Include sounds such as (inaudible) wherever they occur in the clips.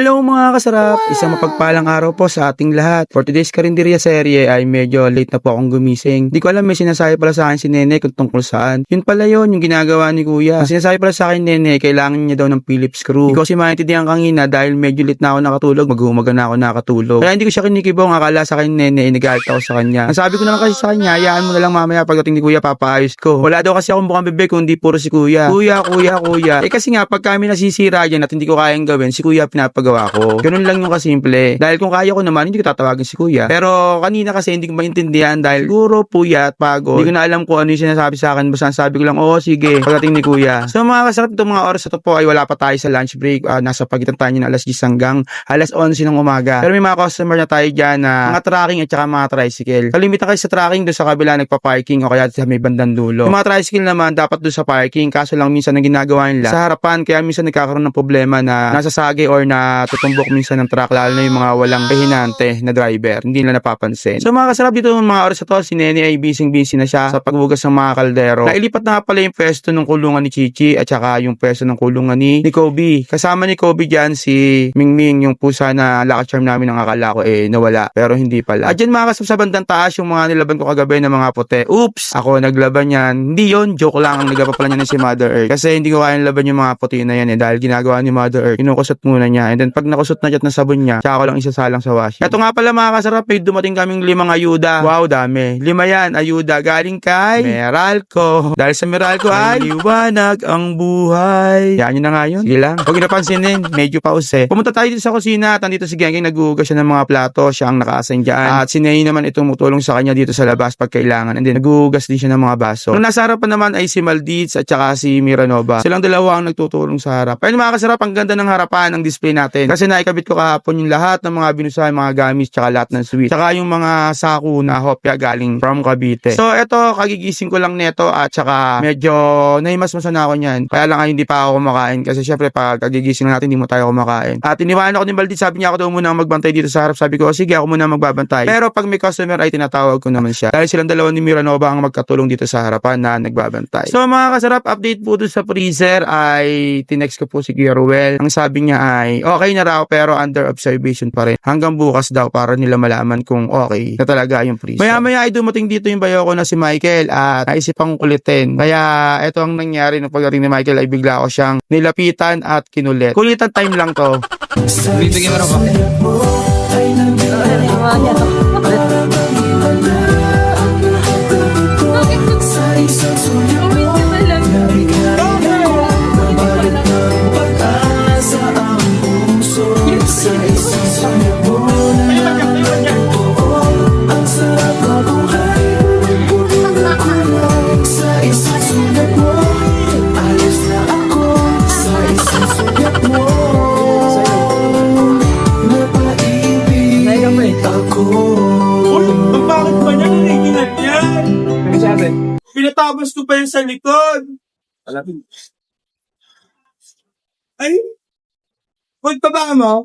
Hello mga kasarap! Isang mapagpalang araw po sa ating lahat. For today's karinderya serye ay medyo late na po akong gumising. Di ko alam may sinasabi pala sa akin si Nene kung tungkol saan. Yun pala yun, yung ginagawa ni Kuya. Ang sinasabi pala sa akin Nene, kailangan niya daw ng Phillips screw. Hindi ko kasi maintindihan kanina dahil medyo late na ako nakatulog, maghumaga na ako nakatulog. Kaya hindi ko siya kinikibong, akala sa akin Nene, eh, nagalit ako sa kanya. Ang sabi ko na lang kasi sa kanya, hayaan mo na lang mamaya pagdating ni Kuya, papaayos ko. Wala daw kasi akong bukang bibig kundi puro si Kuya. Kuya, Kuya, Kuya. Eh kasi nga, pag kami nasisira dyan at hindi ko kayang gawin, si Kuya pinapagawa ko. Ganun lang yung kasimple. Dahil kung kaya ko naman, hindi ko tatawagin si Kuya. Pero kanina kasi hindi ko maintindihan dahil siguro puyat, pagod. Hindi ko na alam kung ano yung sinasabi sa akin. Basta sabi ko lang, oo, sige, pagdating ni Kuya. So mga kasarap, itong mga oras na to po ay wala pa tayo sa lunch break. Ah, nasa pagitan tayo ng alas 10 hanggang alas 11 ng umaga. Pero may mga customer na tayo dyan na mga tracking at saka mga tricycle. Kalimitan kayo sa tracking doon sa kabila nagpa-parking o kaya sa may bandang dulo. Yung mga tricycle naman dapat doon sa parking kaso lang minsan ang ginagawa nila sa harapan kaya minsan nagkakaroon ng problema na nasasagi or na tutumbok minsan ng truck lalo na yung mga walang pahinante na driver. Hindi nila napapansin. So mga kasarap dito ng mga oras na to, si Nene ay busy-busy na siya sa pagbugas ng mga kaldero. Nailipat na nga pala yung pwesto ng kulungan ni Chichi at saka yung pwesto ng kulungan ni, ni Kobe. Kasama ni Kobe dyan si Mingming, yung pusa na lucky charm namin ng akala ko eh nawala. Pero hindi pala. At dyan mga kasarap sa bandang taas yung mga nilaban ko kagabi ng mga puti. Oops! Ako naglaban yan. Hindi yon joke lang. Ang nagapa pala niya na si Mother Earth. Kasi hindi ko kayang laban yung mga puti na yan eh. Dahil ginagawa ni Mother Earth. Kinukusot muna niya. And then pag nakusot na dyan na sabon niya, tsaka ko lang isasalang sa washing. Ito nga pala mga kasarap, may dumating kaming limang ayuda. Wow, dami. Lima yan, ayuda. Galing kay Meralco. Dahil sa Meralco ay liwanag ang buhay. Yan yun na nga yun. Sige lang. Huwag napansinin, medyo pause. Pumunta tayo dito sa kusina at andito si Gengeng naghuhugas siya ng mga plato. Siya ang naka-assign dyan. At si Ney naman itong tumutulong sa kanya dito sa labas pag kailangan. And then naghuhugas din siya ng mga baso. Nung nasa harapan naman ay si Maldiz at saka si Miranova. Silang dalawa ang nagtutulong sa harap. Ayun mga kasarap, ang ganda ng harapan ng display natin. Kasi naikabit ko kahapon yung lahat ng mga binusahan, mga gamis, tsaka lahat ng sweet. Tsaka yung mga saku na hopya galing from Cavite. So eto, kagigising ko lang neto at tsaka medyo nahimasmasan na ako niyan. Kaya lang ay hindi pa ako kumakain kasi syempre pag kagigising natin hindi mo tayo kumakain. At iniwanan ako ni Baldi, sabi niya ako daw muna magbantay dito sa harap. Sabi ko, "O, sige ako muna magbabantay. Pero pag may customer ay tinatawag ko naman siya. Dahil silang dalawa ni Miranova ang magkatulong dito sa harapan na nagbabantay. So mga kasarap, update po doon sa freezer ay tinext ko po si Kuya. Ang sabi niya ay okay na raw pero under observation pa rin. Hanggang bukas daw para nila malaman kung okay na talaga yung freezer. Maya maya ay dumating dito yung bayo ko na si Michael at naisip akong kulitin. Kaya ito ang nangyari nung pagdating ni Michael ay bigla ko siyang nilapitan at kinulit. Kulitan time lang to. Bibigyan mo na ba? (laughs) Pinatabas ko pa yan sa likod. Alapin. Ay, ba mo?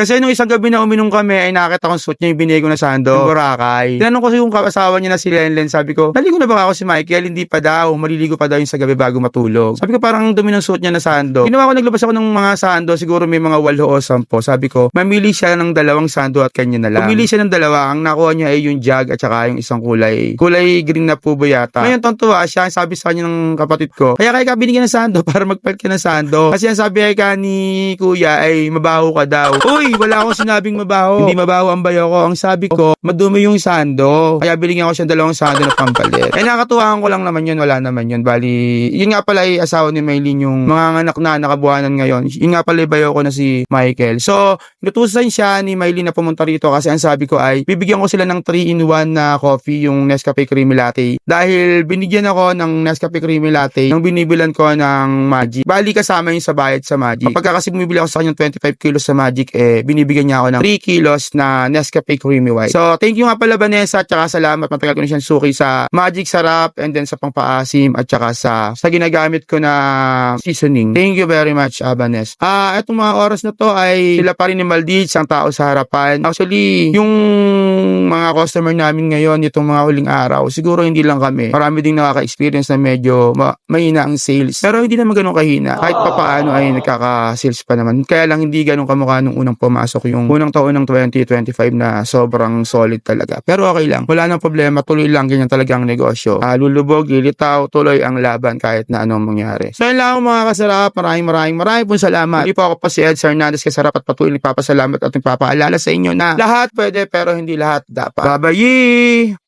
Kasi nung isang gabi na uminom kami ay nakakita kong suit niya yung binigo na sando. Yung Boracay. Tinanong ko sa yung asawa niya na si Lenlen. Sabi ko, naligo na ba ako si Michael? Hindi pa daw. Maliligo pa daw yung sa gabi bago matulog. Sabi ko parang ang dumi ng suit niya na sando. Ginawa ko naglabas ako ng mga sando. Siguro may mga walo o sampo. Sabi ko, mamili siya ng dalawang sando at kanya na lang. Pumili siya ng dalawa. Ang nakuha niya ay yung jug at saka yung isang kulay. Kulay green na po ba yata. Ngayon tontuwa siya. Sabi sa kanya ng kapatid ko, kaya kaya ka binigyan ng sando (laughs) para magpalit ka ng sando. Kasi ang sabi ay ka ni kuya ay mabaho ka daw. Uy, wala akong sinabing mabaho. Hindi mabaho ang bayo ko. Ang sabi ko, madumi yung sando. Kaya binigyan ko siya ng dalawang sando na pampalit. Eh nakatuwaan ko lang naman yun. Wala naman yun. Bali, yun nga pala ay asawa ni Maylin yung mga anak na nakabuhanan ngayon. Yun nga pala bayo ko na si Michael. So, nutusan siya ni Maylin na pumunta rito kasi ang sabi ko ay bibigyan ko sila ng 3-in-1 na coffee yung Nescafe Creamy Latte. Dahil binigyan ako ng Nescafe Creamy Latte nung binibilan ko ng Magic. Bali kasama yung sa bayad sa Magic. Kapag kasi bumibili ako sa kanyang 25 kilos sa Magic eh eh, binibigyan niya ako ng 3 kilos na Nescafe Creamy White. So, thank you nga pala Vanessa at saka salamat. Matagal ko na siyang suki sa Magic Sarap and then sa pangpaasim at saka sa, sa ginagamit ko na seasoning. Thank you very much, uh, Vanessa. Ah, etong mga oras na to ay sila pa rin ni Maldives, ang tao sa harapan. Actually, yung mga customer namin ngayon, itong mga huling araw, siguro hindi lang kami. Marami ding nakaka-experience na medyo ma- mahina ang sales. Pero hindi naman ganun kahina. Kahit pa paano ay nagkaka-sales pa naman. Kaya lang hindi ganun kamukha nung unang pumasok yung unang taon ng 2025 na sobrang solid talaga. Pero okay lang. Wala nang problema. Tuloy lang ganyan talaga ang negosyo. Ah, lulubog, lilitaw, tuloy ang laban kahit na anong mangyari. So yun lang mga kasarap. Maraming maraming maraming po salamat. Hindi po ako pa si Ed Hernandez kasarap at patuloy nagpapasalamat at nagpapaalala sa inyo na lahat pwede pero hindi lahat dapat. Babayi!